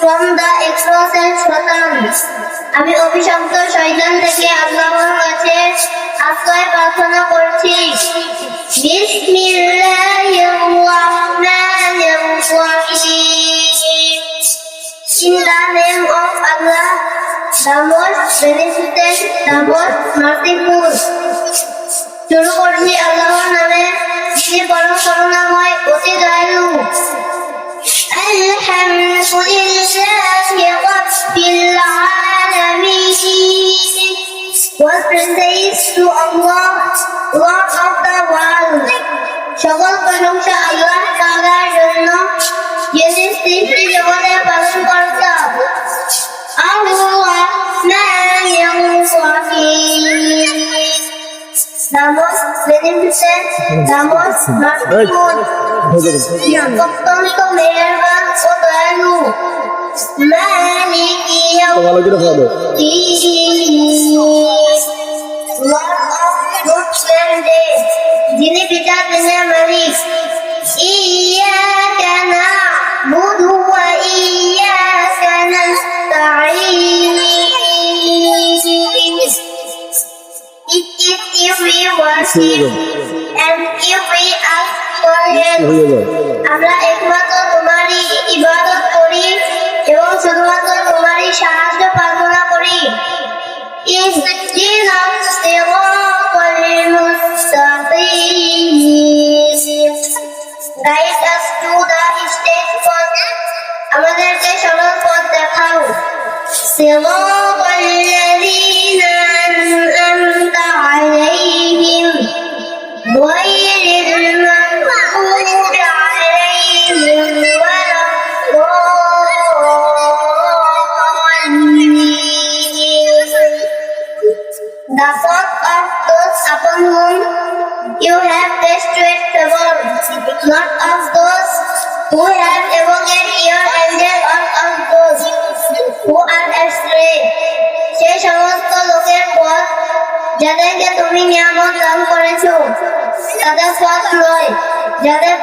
from the explosive শতান আমি অভিশপ্ত শয়তান থেকে আল্লাহর কাছে আশ্রয় প্রার্থনা করছি. শুরু করছি আল্লাহর নামে। যিনি পরম করুণাময় অতি দয়ালু আলহামদুলিল্লাহি রাব্বিল আলামিন praise to Allah, Lord of the world. সকল প্রশংসা আল্লাহ তাআলার জন্য যিনি সৃষ্টি জগতে পালন কর্তা আর-রাহমানির রহিম The most beneficent, the most merciful, অত্যন্ত মেহেরবান ভালো করে ভালো Lord of Good Day, যিনি পিতা দিনের মালিক إياك نعبد وإياك نستعين If, if, if we worship and if we ask for help হয়ে যাবে আমরা একমাত্র اهدنا الصراط المستقيم Guide us to the straight path. আমাদেরকে সরল পথ দেখাও صراط The fault of those upon whom you have bestowed favor, not of those who have evoked your anger or of those who are astray. সে সমস্ত লোকের পথ যাদেরকে তুমি নিয়ামত দান করেছ তাদের পথ নয় যাদের